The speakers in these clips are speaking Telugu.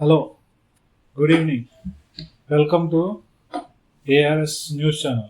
Hello good evening welcome to A R S news channel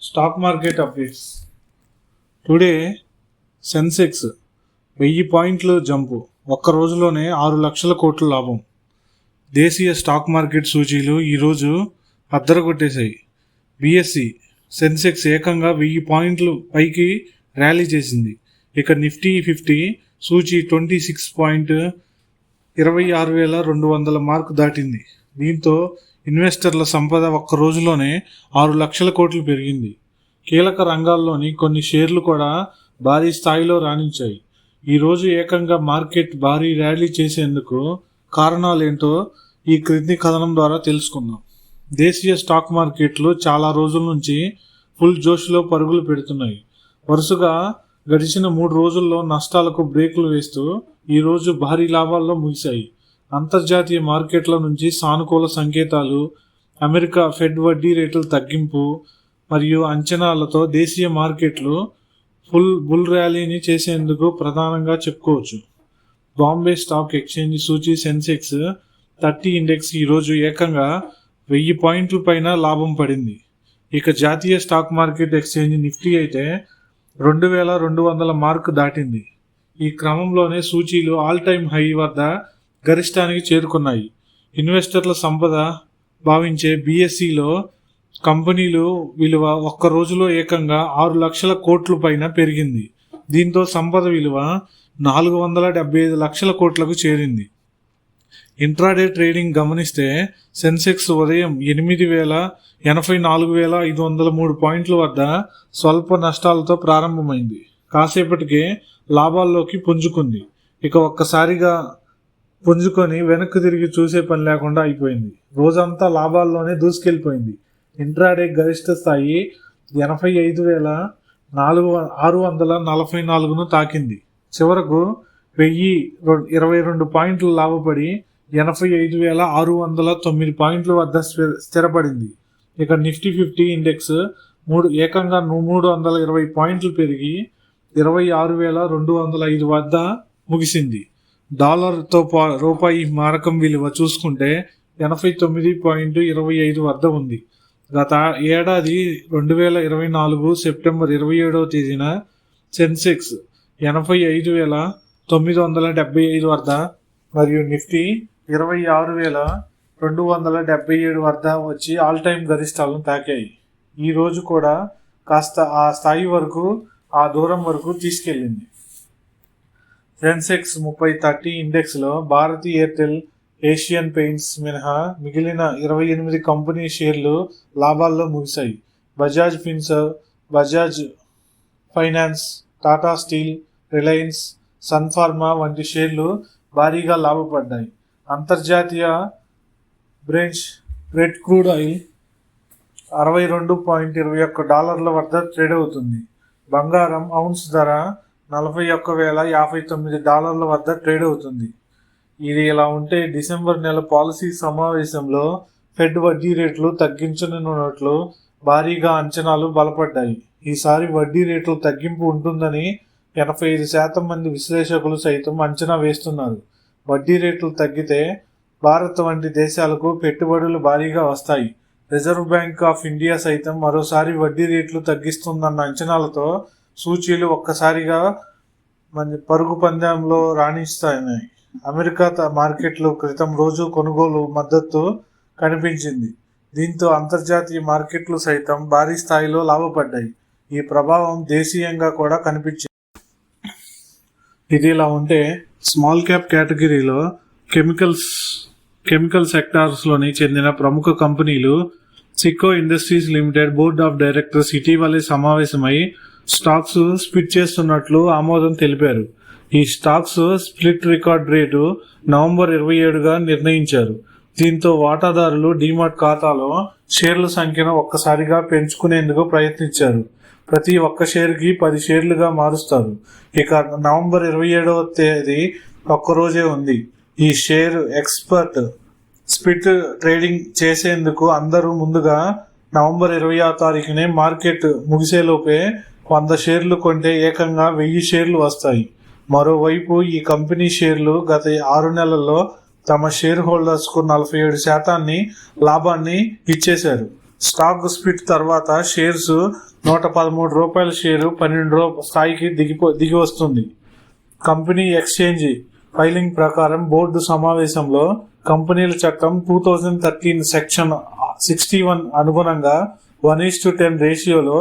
stock market updates today Sensex వెయ్యి పాయింట్లు జంపు. ఒక్క రోజులోనే ఆరు లక్షల కోట్ల లాభం. దేశీయ స్టాక్ మార్కెట్ సూచీలు ఈరోజు అద్దరగొట్టేశాయి. బిఎస్సి సెన్సెక్స్ ఏకంగా వెయ్యి పాయింట్లు పైకి ర్యాలీ చేసింది. ఇక నిఫ్టీ ఫిఫ్టీ సూచీ ట్వంటీ సిక్స్ పాయింట్ ఇరవై ఆరు వేల రెండు వందల మార్కు దాటింది. దీంతో ఇన్వెస్టర్ల సంపద ఒక్క రోజులోనే ఆరు లక్షల కోట్లు పెరిగింది. కీలక రంగాల్లోని కొన్ని షేర్లు కూడా భారీ స్థాయిలో రాణించాయి. ఈరోజు ఏకంగా మార్కెట్ భారీ ర్యాలీ చేసేందుకు కారణాలేంటో ఈ క్రింది కథనం ద్వారా తెలుసుకుందాం. దేశీయ స్టాక్ మార్కెట్లు చాలా రోజుల నుంచి ఫుల్ జోష్లో పరుగులు పెడుతున్నాయి. వరుసగా గడిచిన మూడు రోజుల్లో నష్టాలకు బ్రేకులు వేస్తూ ఈరోజు భారీ లాభాల్లో ముగిశాయి. అంతర్జాతీయ మార్కెట్ల నుంచి సానుకూల సంకేతాలు అమెరికా ఫెడ్ వడ్డీ రేట్ల తగ్గింపు మరియు అంచనాలతో దేశీయ మార్కెట్లు ఫుల్ బుల్ ర్యాలీని చేసేందుకు ప్రధానంగా చెప్పుకోవచ్చు. బాంబే స్టాక్ ఎక్స్చేంజ్ సూచి సెన్సెక్స్ థర్టీ ఇండెక్స్ ఈరోజు ఏకంగా వెయ్యి పాయింట్ల పైన లాభం పడింది. ఇక జాతీయ స్టాక్ మార్కెట్ ఎక్స్చేంజ్ నిఫ్టీ అయితే రెండు వేల రెండు వందల మార్కు దాటింది. ఈ క్రమంలోనే సూచీలు ఆల్ టైమ్ హై వద్ద గరిష్టానికి చేరుకున్నాయి. ఇన్వెస్టర్ల సంపద భావించే బీఎస్సీలో కంపెనీలు విలువ ఒక్క రోజులో ఏకంగా ఆరు లక్షల కోట్ల పైన పెరిగింది. దీంతో సంపద విలువ నాలుగు వందల డెబ్బై ఐదు లక్షల కోట్లకు చేరింది. ఇంట్రాడే ట్రేడింగ్ గమనిస్తే సెన్సెక్స్ ఉదయం ఎనిమిది వేల ఎనభై నాలుగు వేల ఐదు వందల మూడు పాయింట్ల వద్ద స్వల్ప నష్టాలతో ప్రారంభమైంది. కాసేపటికే లాభాల్లోకి పుంజుకుంది. ఇక ఒక్కసారిగా పుంజుకొని వెనక్కి తిరిగి చూసే పని లేకుండా అయిపోయింది. రోజంతా లాభాల్లోనే దూసుకెళ్ళిపోయింది. ఇంట్రాడే గరిష్ట స్థాయి ఎనభై ఐదు వేల నాలుగు వ- ఆరు వందల నలభై నాలుగును తాకింది. చివరకు వెయ్యి ఇరవై రెండు పాయింట్లు లాభపడి ఎనభై ఐదు వేల ఆరు వందల తొమ్మిది పాయింట్ల వద్ద స్థిరపడింది. ఇక నిఫ్టీ ఫిఫ్టీ ఇండెక్స్ మూడు ఏకంగా మూడు వందల ఇరవై పాయింట్లు పెరిగి ఇరవై ఆరు వేల రెండు వందల ఐదు వద్ద ముగిసింది. డాలర్తో పా- రూపాయి మారకం విలువ చూసుకుంటే ఎనభై తొమ్మిది పాయింట్ ఇరవై ఐదు వద్ద ఉంది. గత ఏడాది రెండు వేల ఇరవై నాలుగు సెప్టెంబర్ ఇరవై ఏడవ తేదీన సెన్సెక్స్ ఎనభై ఐదు వేల తొమ్మిది వందల డెబ్బై ఐదు వద్ద మరియు నిఫ్టీ ఇరవై ఆరు వేల రెండు వందల డెబ్బై ఏడు వద్ద వచ్చి ఆల్ టైమ్ గరిష్టాలను తాకాయి. ఈ రోజు కూడా కాస్త ఆ స్థాయి వరకు ఆ దూరం వరకు తీసుకెళ్ళింది. సెన్సెక్స్ ముప్పై థర్టీ ఇండెక్స్లో భారతీ ఎయిర్టెల్ ఏషియన్ పెయింట్స్ మినహా మిగిలిన ఇరవై ఎనిమిది కంపెనీ షేర్లు లాభాల్లో ముగిశాయి. Bajaj Finserv Bajaj Finance Tata Steel Reliance Sun Pharma వంటి షేర్లు భారీగా లాభపడ్డాయి. అంతర్జాతీయ బ్రెంచ్ బ్రెడ్ క్రూడ్ ఆయిల్ అరవై రెండు పాయింట్ ఇరవై ఒక్క డాలర్ల వద్ద ట్రేడ్ అవుతుంది. బంగారం ఔన్స్ ధర నలభై ఒక్క వేల యాభై తొమ్మిది డాలర్ల వద్ద ట్రేడ్ అవుతుంది. ఇది ఇలా ఉంటే డిసెంబర్ నెల పాలసీ సమావేశంలో ఫెడ్ వడ్డీ రేట్లు తగ్గించనున్నట్లు భారీగా అంచనాలు బలపడ్డాయి. ఈసారి వడ్డీ రేట్లు తగ్గింపు ఉంటుందని ఎనభై ఐదు శాతం మంది విశ్లేషకులు సైతం అంచనా వేస్తున్నారు. వడ్డీ రేట్లు తగ్గితే భారత్ వంటి దేశాలకు పెట్టుబడులు భారీగా వస్తాయి. రిజర్వ్ బ్యాంక్ ఆఫ్ ఇండియా సైతం మరోసారి వడ్డీ రేట్లు తగ్గిస్తుందన్న అంచనాలతో సూచీలు ఒక్కసారిగా మన పరుగు పందెంలో రాణిస్తాయి. అమెరికా త- మార్కెట్లు క్రితం రోజు కొనుగోలు మద్దతు కనిపించింది. దీంతో అంతర్జాతీయ మార్కెట్లు సైతం భారీ స్థాయిలో లాభపడ్డాయి. ఈ ప్రభావం దేశీయంగా కూడా కనిపించింది. ఇది ఇలా ఉంటే స్మాల్ క్యాప్ కేటగిరీలో కెమికల్స్ కెమికల్ సెక్టార్స్లోని చెందిన ప్రముఖ కంపెనీలు Sikko industries limited board of directors ఇటీవలే సమావేశమై స్టాక్స్ స్ప్లిట్ చేస్తున్నట్లు ఆమోదం తెలిపారు. ఈ stocks split record date November ఇరవై ఏడుగా నిర్ణయించారు. దీంతో వాటాదారులు డీమార్ట్ ఖాతాలో షేర్ల సంఖ్యను ఒక్కసారిగా పెంచుకునేందుకు ప్రయత్నించారు. ప్రతి ఒక్క షేర్కి పది షేర్లుగా మారుస్తారు. ఇక నవంబర్ ఇరవై ఏడవ తేదీ ఒక్క రోజే ఉంది. ఈ షేర్ ఎక్స్పర్ట్ స్పిట్ ట్రేడింగ్ చేసేందుకు అందరూ ముందుగా నవంబర్ ఇరవై ఆరు తారీఖునే మార్కెట్ ముగిసేలోపే వంద షేర్లు కొంటే ఏకంగా వెయ్యి షేర్లు వస్తాయి. మరోవైపు ఈ కంపెనీ షేర్లు గత ఆరు నెలల్లో తమ షేర్ హోల్డర్స్కు నలభై ఏడు శాతాన్ని లాభాన్ని ఇచ్చేశారు. స్టాక్ స్ప్లిట్ తర్వాత షేర్స్ నూట పదమూడు రూపాయల షేరు పన్నెండు రూపాయల స్థాయికి దిగిపో దిగి వస్తుంది. కంపెనీ ఎక్స్చేంజ్ ఫైలింగ్ ప్రకారం బోర్డు సమావేశంలో కంపెనీల చట్టం two thousand thirteen section sixty one అనుగుణంగా వన్ ఈస్ టు టెన్ రేషియోలో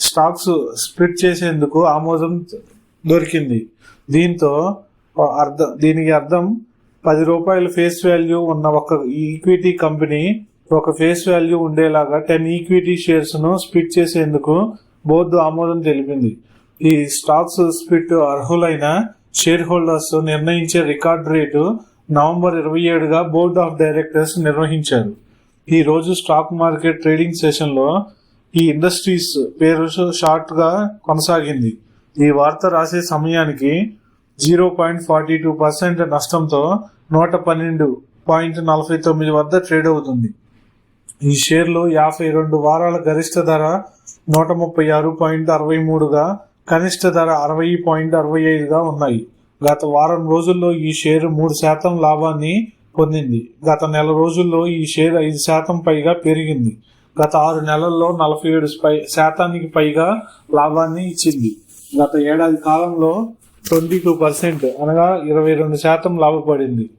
స్టాక్స్ స్ప్లిట్ చేసేందుకు ఆమోదం దొరికింది. దీంతో అర్థం దీనికి అర్థం పది రూపాయల ఫేస్ వాల్యూ ఉన్న ఒక ఈక్విటీ కంపెనీ ఒక ఫేస్ వాల్యూ ఉండేలాగా టెన్ ఈక్విటీ షేర్స్ను స్ప్లిట్ చేసేందుకు బోర్డు ఆమోదం తెలిపింది. ఈ స్టాక్స్ స్ప్లిట్ అర్హులైన షేర్ హోల్డర్స్ నిర్ణయించే రికార్డ్ రేటు నవంబర్ ఇరవై ఏడుగా బోర్డ్ ఆఫ్ డైరెక్టర్స్ నిర్వహించారు. ఈ రోజు స్టాక్ మార్కెట్ ట్రేడింగ్ సెషన్లో ఈ ఇండస్ట్రీస్ పేరు షార్ట్గా కొనసాగింది. ఈ వార్త రాసే సమయానికి zero point forty two percent నష్టంతో నూట పన్నెండు పాయింట్ నలభై తొమ్మిది వద్ద ట్రేడ్ అవుతుంది. ఈ షేర్లు యాభై రెండు వారాల గరిష్ట ధర నూట ముప్పై ఆరు పాయింట్ అరవై మూడుగా కనిష్ట ధర అరవై పాయింట్ అరవై ఐదుగా ఉన్నాయి. గత వారం రోజుల్లో ఈ షేర్ మూడు శాతం లాభాన్ని పొందింది. గత నెల రోజుల్లో ఈ షేర్ ఐదు శాతం పైగా పెరిగింది. గత ఆరు నెలల్లో నలభై ఏడు పై శాతానికి పైగా లాభాన్ని ఇచ్చింది. గత ఏడాది కాలంలో ట్వంటీ టూ పర్సెంట్ అనగా ఇరవై రెండు శాతం లాభపడింది.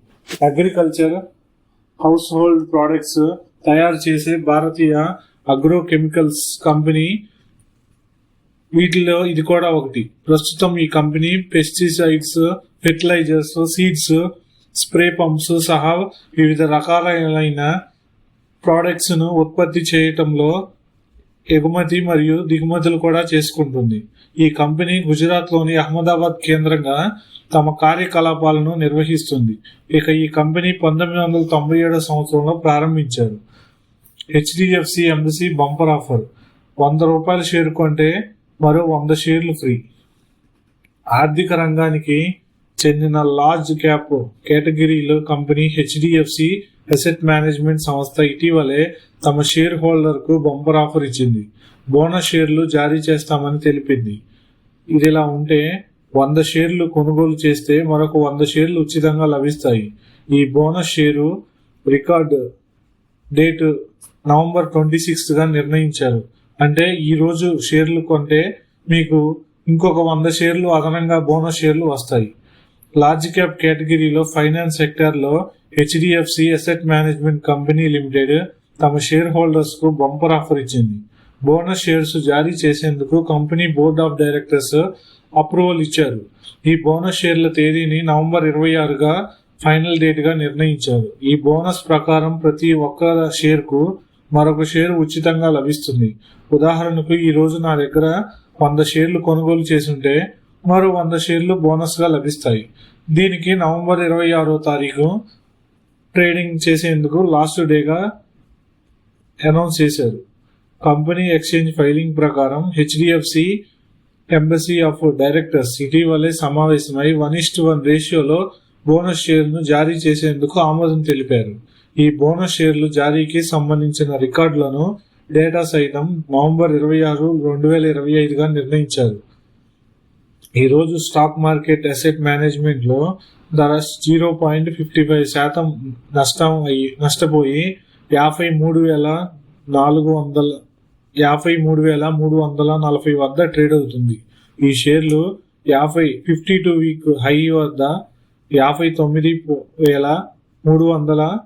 అగ్రికల్చర్ హౌస్ హోల్డ్ ప్రోడక్ట్స్ తయారు చేసే భారతీయ అగ్రోకెమికల్స్ కంపెనీ వీటిలో ఇది కూడా ఒకటి. ప్రస్తుతం ఈ company pesticides fertilisers seeds spray pumps సహా వివిధ రకాలైన ప్రోడక్ట్స్ను ఉత్పత్తి చేయటంలో ఎగుమతి మరియు దిగుమతులు కూడా చేసుకుంటుంది. ఈ కంపెనీ గుజరాత్లోని అహ్మదాబాద్ కేంద్రంగా తమ కార్యకలాపాలను నిర్వహిస్తుంది. ఇక ఈ కంపెనీ పంతొమ్మిది వందల తొంభై ఏడో సంవత్సరంలో ప్రారంభించారు. హెచ్డిఎఫ్సి ఎంబసీ బంపర్ ఆఫర్ వంద రూపాయల షేర్ కొంటే మరో వంద షేర్లు ఫ్రీ ఆర్థిక రంగానికి చెందిన లార్జ్ క్యాప్ కేటగిరీలో కంపెనీ హెచ్డిఎఫ్సి అసెట్ మేనేజ్మెంట్ సంస్థ ఇటీవలే తమ షేర్ హోల్డర్కు బంపర్ ఆఫర్ ఇచ్చింది. బోనస్ షేర్లు జారీ చేస్తామని తెలిపింది. ఇదిలా ఉంటే వంద షేర్లు కొనుగోలు చేస్తే మరొక వంద షేర్లు ఉచితంగా లభిస్తాయి. ఈ bonus share record date November twenty సిక్స్త్గా నిర్ణయించారు. అంటే ఈ రోజు షేర్లు కొంటే మీకు ఇంకొక వంద షేర్లు అదనంగా బోనస్ షేర్లు వస్తాయి. లార్జ్ క్యాప్ కేటగిరీలో ఫైనాన్స్ సెక్టార్లో HDFC asset management company limited తమ షేర్ హోల్డర్స్కు బంపర్ ఆఫర్ ఇచ్చింది. బోనస్ షేర్స్ జారీ చేసేందుకు company board of directors approval ఇచ్చారు. ఈ బోనస్ షేర్ల తేదీని నవంబర్ ఇరవై ఆరుగా ఫైనల్ డేట్గా నిర్ణయించారు. ఈ బోనస్ ప్రకారం ప్రతి ఒక్క షేర్కు మరొక షేర్ ఉచితంగా లభిస్తుంది. ఉదాహరణకు ఈ రోజు నా దగ్గర వంద షేర్లు కొనుగోలు చేసుంటే మరో వంద షేర్లు బోనస్గా లభిస్తాయి. దీనికి నవంబర్ ఇరవై ఆరో తారీఖు ట్రేడింగ్ చేసేందుకు లాస్ట్ డేగా అనౌన్స్ చేశారు. కంపెనీ ఎక్స్చేంజ్ ఫైలింగ్ ప్రకారం హెచ్డిఎఫ్సి ఎంబసీ ఆఫ్ డైరెక్టర్స్ ఇటీవలే సమావేశమై వన్ ఇస్ట్ వన్ రేషియోలో బోనస్ షేర్ను జారీ చేసేందుకు ఆమోదం తెలిపారు. ఈ బోనస్ షేర్లు జారీకి సంబంధించిన రికార్డులను డేటా సైతం నవంబర్ ఇరవై ఆరు రెండు వేల ఇరవై ఐదుగా నిర్ణయించారు. ఈరోజు స్టాక్ మార్కెట్ అసెట్ మేనేజ్మెంట్లో ధర జీరో పాయింట్ ఫిఫ్టీ ఫైవ్ శాతం నష్టం అయ్యి నష్టపోయి యాభై మూడు వేల నాలుగు వందల యాభై మూడు వేల మూడు వందల నలభై వద్ద ట్రేడ్ అవుతుంది. ఈ షేర్లు యాభై ఫిఫ్టీ టూ వీక్ హై వద్ద యాభై తొమ్మిది వేల మూడు వందల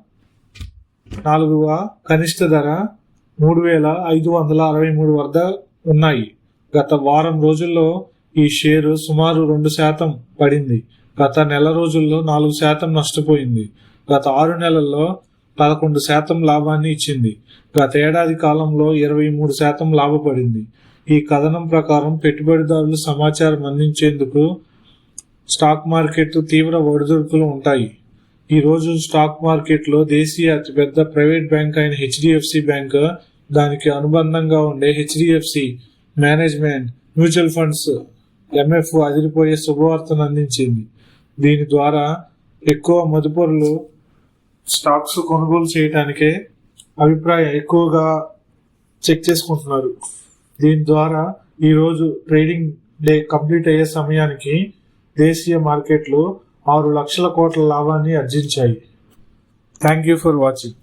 నాలుగువ కనిష్ట ధర మూడు వేల ఐదు వందల అరవై మూడు వద్ద ఉన్నాయి. గత వారం రోజుల్లో ఈ షేరు సుమారు రెండు శాతం పడింది. గత నెల రోజుల్లో నాలుగు శాతం నష్టపోయింది. గత ఆరు నెలల్లో పదకొండు శాతం లాభాన్ని ఇచ్చింది. గత ఏడాది కాలంలో ఇరవై మూడు శాతం లాభపడింది. ఈ కథనం ప్రకారం పెట్టుబడిదారులు సమాచారం అందించేందుకు స్టాక్ మార్కెట్ తీవ్ర ఒడిదుడుకులు ఉంటాయి. ఈ రోజు స్టాక్ మార్కెట్లో దేశీయ అతిపెద్ద ప్రైవేట్ బ్యాంక్ అయిన హెచ్డిఎఫ్సి బ్యాంక్ దానికి అనుబంధంగా ఉండే HDFC management mutual funds M అదిరిపోయే శుభవార్తను అందించింది. దీని ద్వారా ఎక్కువ మదుపరులు స్టాక్స్ కొనుగోలు చేయడానికే అభిప్రాయం ఎక్కువగా చెక్ చేసుకుంటున్నారు. దీని ద్వారా ఈరోజు ట్రేడింగ్ డే కంప్లీట్ అయ్యే సమయానికి దేశీయ మార్కెట్లు ఆరు లక్షల కోట్ల లాభాన్ని అర్జించాయి. Thank you for watching